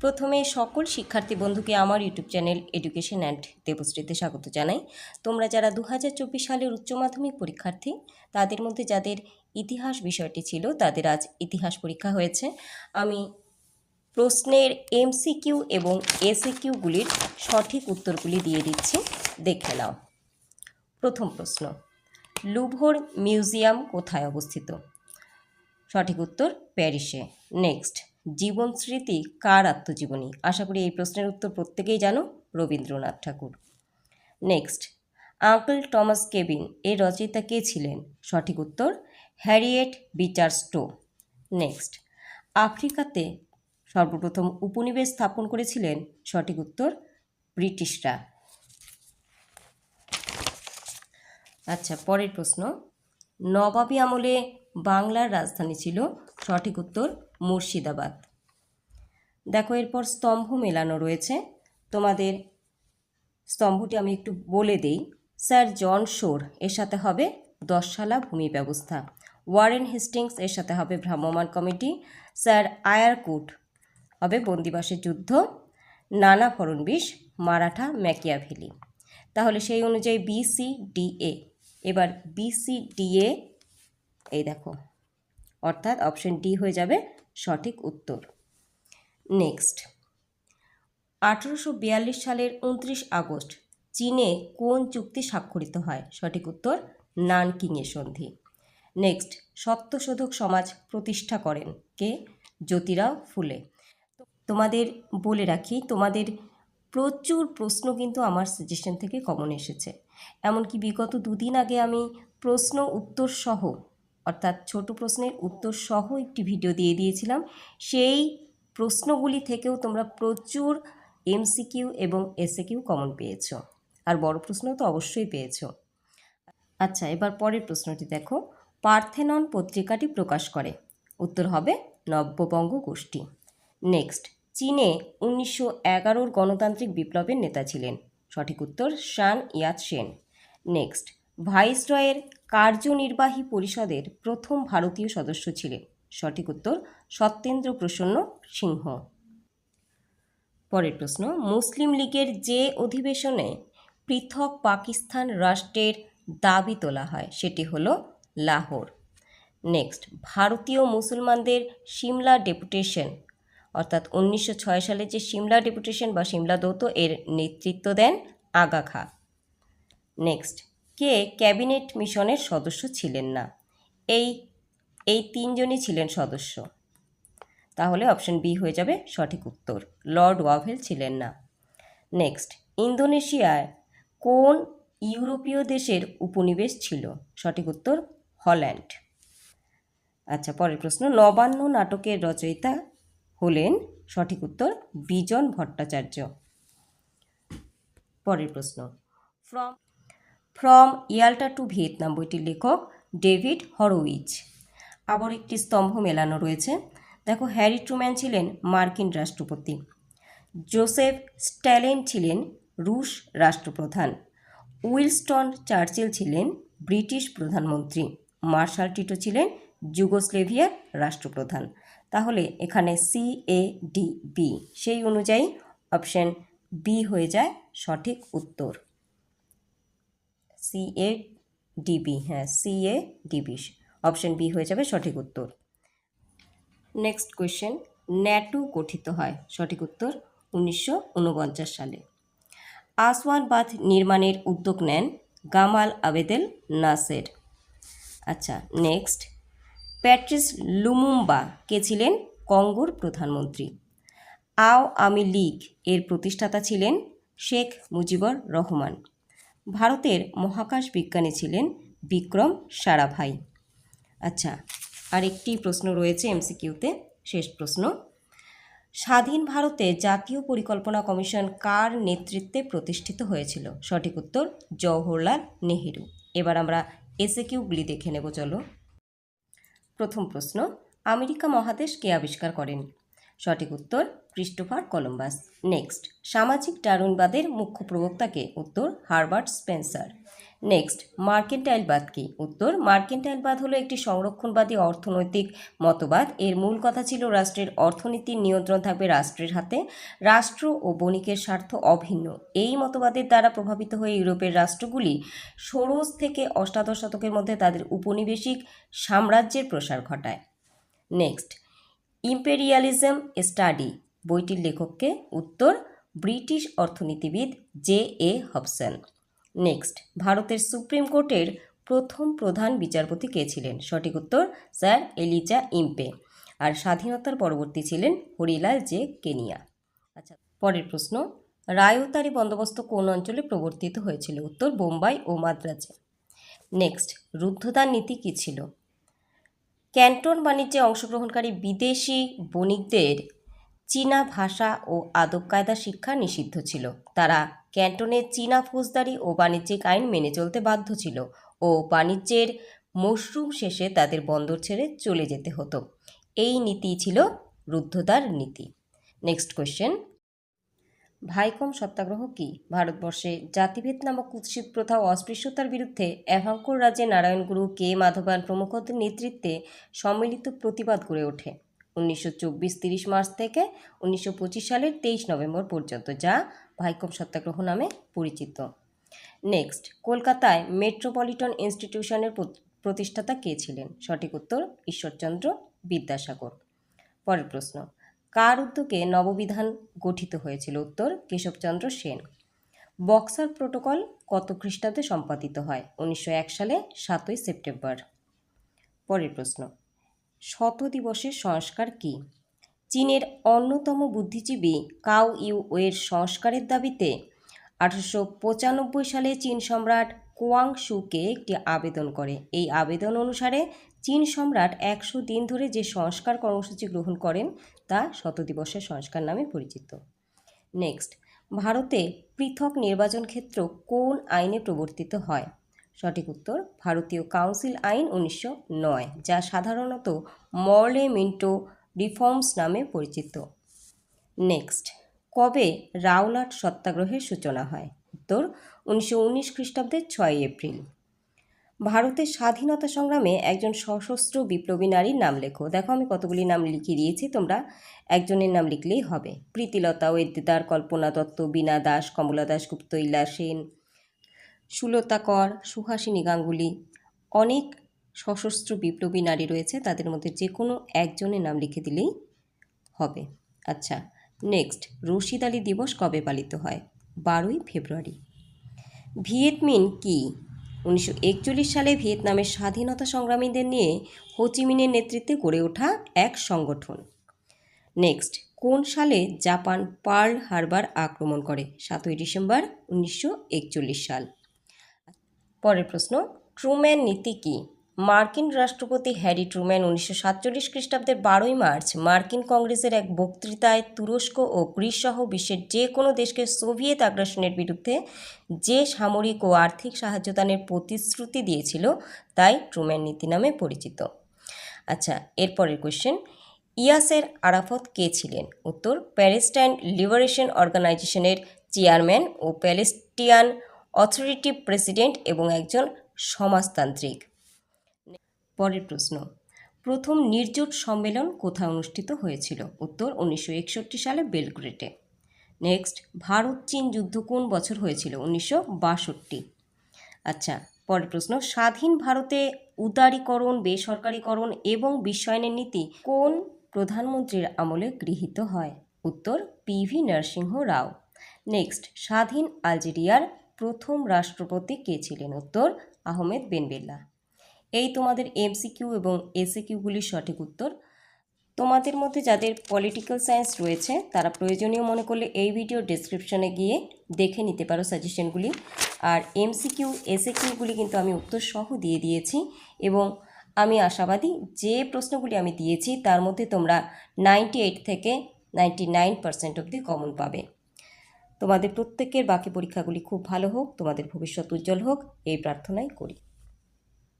প্রথমে সকল শিক্ষার্থী বন্ধুকে আমার ইউটিউব চ্যানেল এডুকেশন অ্যান্ড দেবশ্রীতে স্বাগত জানাই। তোমরা যারা দু হাজার চব্বিশ সালের উচ্চ মাধ্যমিক পরীক্ষার্থী, তাদের মধ্যে যাদের ইতিহাস বিষয়টি ছিল, তাদের আজ ইতিহাস পরীক্ষা হয়েছে। আমি প্রশ্নের এমসিকিউ এবং এসিকিউগুলির সঠিক উত্তরগুলি দিয়ে দিচ্ছি। দেখে নাও। প্রথম প্রশ্ন, লুভর মিউজিয়াম কোথায় অবস্থিত? সঠিক উত্তর প্যারিসে। নেক্সট জীবন স্মৃতি কার আত্মজীবনী? আশা করি এই প্রশ্নের উত্তর প্রত্যেকেই জানো, Rabindranath Thakur. Next uncle Tom's cabin এর রচয়িতা কে ছিলেন? সঠিক উত্তর, হ্যারিয়েট বিচার স্টো। নেক্সট আফ্রিকাতে সর্বপ্রথম উপনিবেশ স্থাপন করেছিলেন? সঠিক উত্তর, ব্রিটিশরা। আচ্ছা পরের প্রশ্ন, নবাবী আমলে বাংলার রাজধানী ছিল? সঠিক উত্তর মুর্শিদাবাদ। দেখো, এরপর স্তম্ভ মেলানো রয়েছে। তোমাদের স্তম্ভটি আমি একটু বলে দিই। স্যার জন শোর, এর সাথে হবে দশশালা ভূমি ব্যবস্থা। ওয়ারেন হেস্টিংস, এর সাথে হবে ভ্রাম্যমাণ কমিটি। স্যার আয়ারকুট, হবে বন্দিবাসের যুদ্ধ। নানা ফড়নবিশ মারাঠা ম্যাকিয়াভেলি। তাহলে সেই অনুযায়ী বিসি ডিএ এবার বিসি ডিএ এই দেখো, অর্থাৎ অপশন ডি হয়ে যাবে সঠিক উত্তর। নেক্সট আঠেরোশো বিয়াল্লিশ সালের উনত্রিশ আগস্ট, চীনে কোন চুক্তি স্বাক্ষরিত হয়? সঠিক উত্তর, নানকিংয়ের সন্ধি। নেক্সট সত্যশোধক সমাজ প্রতিষ্ঠা করেন কে? জ্যোতিরাও ফুলে। তোমাদের বলে রাখি, তোমাদের প্রচুর প্রশ্ন কিন্তু আমার সাজেশন থেকে কমন এসেছে। এমনকি বিগত দুদিন আগে আমি প্রশ্ন, উত্তর সহ অর্থাৎ ছোট প্রশ্নের উত্তর সহ একটি ভিডিও দিয়ে দিয়েছিলাম। সেই প্রশ্নগুলি থেকেও তোমরা প্রচুর এমসিকিউ এবং এসএকিউ কমন পেয়েছ। আর বড় প্রশ্ন তো অবশ্যই পেয়েছ। আচ্ছা এবার পরের প্রশ্নটি দেখো। পার্থেনন পত্রিকাটি প্রকাশ করে। উত্তর হবে নব্যবঙ্গ গোষ্ঠী। নেক্সট চীনে উনিশশো এগারোর গণতান্ত্রিক বিপ্লবের নেতা ছিলেন। সঠিক উত্তর শান ইয়াত সেন। নেক্সট ভাইসরয়ের কার্যনির্বাহী পরিষদের প্রথম ভারতীয় সদস্য ছিলেন। সঠিক উত্তর সত্যেন্দ্র প্রসন্ন সিংহ। পরের প্রশ্ন, মুসলিম লীগের যে অধিবেশনে পৃথক পাকিস্তান রাষ্ট্রের দাবি তোলা হয়, সেটি হল লাহোর। নেক্সট, ভারতীয় মুসলমানদের সিমলা ডেপুটেশন, অর্থাৎ উনিশশো ছয় সালে যে সিমলা ডেপুটেশন বা সিমলা দৌত, এর নেতৃত্ব দেন আগা খা নেক্সট কে ক্যাবিনেট মিশনের সদস্য ছিলেন না। এই এই তিনজনই ছিলেন সদস্য। তাহলে অপশন বি হয়ে যাবে সঠিক উত্তর। লর্ড ওয়াভেল ছিলেন না। নেক্সট, ইন্দোনেশিয়ায় কোন ইউরোপীয় দেশের উপনিবেশ ছিল? সঠিক উত্তর, হল্যান্ড। আচ্ছা পরের প্রশ্ন, নবান্ন নাটকের রচয়িতা হলেন, সঠিক উত্তর, বিজন ভট্টাচার্য। পরের প্রশ্ন, from from Yalta to Vietnam বইটির লেখক ডেভিড হরোইচ আবার একটি স্তম্ভ মেলানো রয়েছে। দেখো, হ্যারি ট্রুম্যান ছিলেন মার্কিন রাষ্ট্রপতি। জোসেফ স্ট্যালেন ছিলেন রুশ রাষ্ট্রপ্রধান। উইলস্টন চার্চিল ছিলেন ব্রিটিশ প্রধানমন্ত্রী। মার্শাল টিটো ছিলেন যুগোস্লেভিয়ার রাষ্ট্রপ্রধান। তাহলে এখানে সি, এ, ডি, বি, সেই অনুযায়ী অপশন বি হয়ে যায় সঠিক উত্তর। সি এ ডিবি হ্যাঁ C A D B option B হয়ে যাবে সঠিক উত্তর। নেক্সট কোয়েশ্চেন ন্যাটো গঠিত হয়, সঠিক উত্তর উনিশশো উনপঞ্চাশ সালে। আসওয়ান বাঁধ নির্মাণের উদ্যোগ নেন গামাল আবেদেল নাসের। আচ্ছা নেক্সট প্যাট্রিস লুমুম্বা কে ছিলেন কঙ্গোর প্রধানমন্ত্রী? আও আমি লীগ এর প্রতিষ্ঠাতা ছিলেন শেখ মুজিবুর রহমান। ভারতের মহাকাশ বিজ্ঞানী ছিলেন বিক্রম সারাভাই। আচ্ছা আরেকটি প্রশ্ন রয়েছে এমসিকিউতে। শেষ প্রশ্ন। স্বাধীন ভারতে জাতীয় পরিকল্পনা কমিশন কার নেতৃত্বে প্রতিষ্ঠিত হয়েছিল? সঠিক উত্তর, জওহরলাল নেহেরু। এবার আমরা এসে কিউগুলি দেখে নেব, চলো। প্রথম প্রশ্ন, আমেরিকা মহাদেশ কে আবিষ্কার করেন? সঠিক উত্তর ক্রিস্টোফার কলম্বাস। নেক্সট, সামাজিক ডারুণবাদের মুখ্য প্রবক্তাকে উত্তর হারবার্ট স্পেন্সার। নেক্সট, মার্কেন্টাইলবাদ কি? উত্তর, মার্কেন্টাইলবাদ হলো একটি সংরক্ষণবাদী অর্থনৈতিক মতবাদ। এর মূল কথা ছিল রাষ্ট্রের অর্থনীতির নিয়ন্ত্রণ থাকবে রাষ্ট্রের হাতে। রাষ্ট্র ও বণিকের স্বার্থ অভিন্ন। এই মতবাদের দ্বারা প্রভাবিত হয়ে ইউরোপের রাষ্ট্রগুলি ষোড়শ থেকে অষ্টাদশ শতকের মধ্যে তাদের উপনিবেশিক সাম্রাজ্যের প্রসার ঘটায়। নেক্সট ইম্পেরিয়ালিজম স্টাডি, বইটির লেখককে উত্তর ব্রিটিশ অর্থনীতিবিদ জে এ হবসন। নেক্সট, ভারতের সুপ্রিম কোর্টের প্রথম প্রধান বিচারপতি কে ছিলেন? সঠিক উত্তর, স্যার এলিজা ইম্পে। আর স্বাধীনতার পরবর্তী ছিলেন হরিলাল জে কেনিয়া। আচ্ছা পরের প্রশ্ন, রায়তারি বন্দোবস্ত কোন অঞ্চলে প্রবর্তিত হয়েছিল? উত্তর, বোম্বাই ও মাদ্রাজে। নেক্সট রুদ্ধদান নীতি কী ছিল? ক্যান্টন বাণিজ্যে অংশগ্রহণকারী বিদেশি বণিকদের চীনা ভাষা ও আদব কায়দা শিক্ষা নিষিদ্ধ ছিল। তারা ক্যান্টনে চীনা ফৌজদারি ও বাণিজ্যিক আইন মেনে চলতে বাধ্য ছিল ও বাণিজ্যের মশরুম শেষে তাদের বন্দর ছেড়ে চলে যেতে হতো। এই নীতি ছিল রুদ্ধদ্বার নীতি। নেক্সট কোয়েশ্চেন ভাইকম সত্যাগ্রহ কি? ভারতবর্ষে জাতিভেদ নামক কুৎসিত প্রথা ও অস্পৃশ্যতার বিরুদ্ধে এভাঙ্কর রাজ্যে নারায়ণগুরু কে মাধবান প্রমুখদের নেতৃত্বে সম্মিলিত প্রতিবাদ গড়ে ওঠে। উনিশশো চব্বিশ তিরিশ মার্চ থেকে উনিশশো পঁচিশ সালের তেইশ নভেম্বর পর্যন্ত, যা ভাইকম সত্যাগ্রহ নামে পরিচিত। নেক্সট, কলকাতায় মেট্রোপলিটন ইনস্টিটিউশনের প্রতিষ্ঠাতা কে ছিলেন? সঠিক উত্তর ঈশ্বরচন্দ্র বিদ্যাসাগর। পরের প্রশ্ন কার উদ্যোগে নববিধান গঠিত হয়েছিল? উত্তর, কেশবচন্দ্র সেন। বক্সার প্রোটোকল কত খ্রিস্টাব্দে সম্পাদিত হয়? উনিশশো এক সালে, সাতই সেপ্টেম্বর। পরের প্রশ্ন। শত দিবসের সংস্কার কি? চীনের অন্যতম বুদ্ধিজীবী কাও ইউ ওয়ের সংস্কারের দাবিতে আঠারোশো পঁচানব্বই সালে চীন সম্রাট কোয়াং শুকে একটি আবেদন করে। এই আবেদন অনুসারে চীন সম্রাট একশো দিন ধরে যে সংস্কার কর্মসূচি গ্রহণ করেন, তা শত দিবসের সংস্কার নামে পরিচিত। নেক্সট, ভারতে পৃথক নির্বাচন ক্ষেত্র কোন আইনে প্রবর্তিত হয়? সঠিক উত্তর, ভারতীয় কাউন্সিল আইন উনিশশো নয়, যা সাধারণত মর্লে মিন্টো রিফর্মস নামে পরিচিত। নেক্সট, কবে রাওলাট সত্যাগ্রহের সূচনা হয়? উত্তর, উনিশশো উনিশ খ্রিস্টাব্দের ছয় এপ্রিল। ভারতের স্বাধীনতা সংগ্রামে একজন সশস্ত্র বিপ্লবী নারীর নাম লেখো। দেখো আমি কতগুলি নাম লিখিয়ে দিয়েছি, তোমরা একজনের নাম লিখলেই হবে। প্রীতিলতা ওয়েদ্দার কল্পনা দত্ত, বীণা দাস, কমলা দাশগুপ্ত ইলা সেন, সুলতা কর, সুহাসিনী গাঙ্গুলি। অনেক সশস্ত্র বিপ্লবী নারী রয়েছে, তাদের মধ্যে যে কোনো একজনের নাম লিখে দিলেই হবে। আচ্ছা নেক্সট রশিদ আলী দিবস কবে পালিত হয়? বারোই ফেব্রুয়ারি। ভিয়েতমিন কি? উনিশশো একচল্লিশ সালে ভিয়েতনামের স্বাধীনতা সংগ্রামীদের নিয়ে হোচিমিনের নেতৃত্বে গড়ে ওঠা এক সংগঠন। নেক্সট, কোন সালে জাপান পার্ল হারবার আক্রমণ করে? সাতই ডিসেম্বর উনিশশো একচল্লিশ সাল। পরের প্রশ্ন, ট্রুম্যান নীতি কি? মার্কিন রাষ্ট্রপতি হ্যারি ট্রুম্যান উনিশশো সাতচল্লিশ খ্রিস্টাব্দের বারোই মার্চ মার্কিন কংগ্রেসের এক বক্তৃতায় তুরস্ক ও গ্রিস সহ বিশ্বের যে কোনো দেশকে সোভিয়েত আগ্রাসনের বিরুদ্ধে যে সামরিক ও আর্থিক সাহায্যদানের প্রতিশ্রুতি দিয়েছিল, তাই ট্রুম্যান নীতি নামে পরিচিত। আচ্ছা এরপরের কোয়েশ্চেন ইয়াসের আরাফত কে ছিলেন? উত্তর, প্যালেস্টাইন লিবারেশন অর্গানাইজেশনের চেয়ারম্যান ও প্যালেস্টিয়ান অথরিটি প্রেসিডেন্ট এবং একজন সমাজতান্ত্রিক। পরের প্রশ্ন। প্রথম নির্জোট সম্মেলন কোথায় অনুষ্ঠিত হয়েছিল? উত্তর উনিশশো একষট্টি সালে বেলগ্রেটে। নেক্সট, ভারত চীন যুদ্ধ কোন বছর হয়েছিল? উনিশশো বাষট্টি। আচ্ছা পরের প্রশ্ন, স্বাধীন ভারতে উদারীকরণ, বেসরকারীকরণ এবং বিশ্বায়নের নীতি কোন প্রধানমন্ত্রীর আমলে গৃহীত হয়? উত্তর পিভি নরসিংহ রাও। নেক্সট, স্বাধীন আলজেরিয়ার প্রথম রাষ্ট্রপতি কে ছিলেন? উত্তর, আহমেদ বেনবেল্লা এই তোমাদের এমসিকিউ এবং এসিকিউগুলির সঠিক উত্তর। তোমাদের মধ্যে যাদের পলিটিক্যাল সায়েন্স রয়েছে, তারা প্রয়োজনীয় মনে করলে এই ভিডিও ডেসক্রিপশনে গিয়ে দেখে নিতে পারো সাজেশনগুলি আর এমসিকিউ এসিকিউগুলি কিন্তু আমি উত্তর সহ দিয়ে দিয়েছি এবং আমি আশাবাদী যে প্রশ্নগুলি আমি দিয়েছি, তার মধ্যে তোমরা নাইনটি এইট থেকে নাইনটি নাইন পার্সেন্ট অবধি কমন পাবে। তোমাদের প্রত্যেকের বাকি পরীক্ষাগুলি খুব ভালো হোক, তোমাদের ভবিষ্যৎ উজ্জ্বল হোক, এই প্রার্থনাই করি।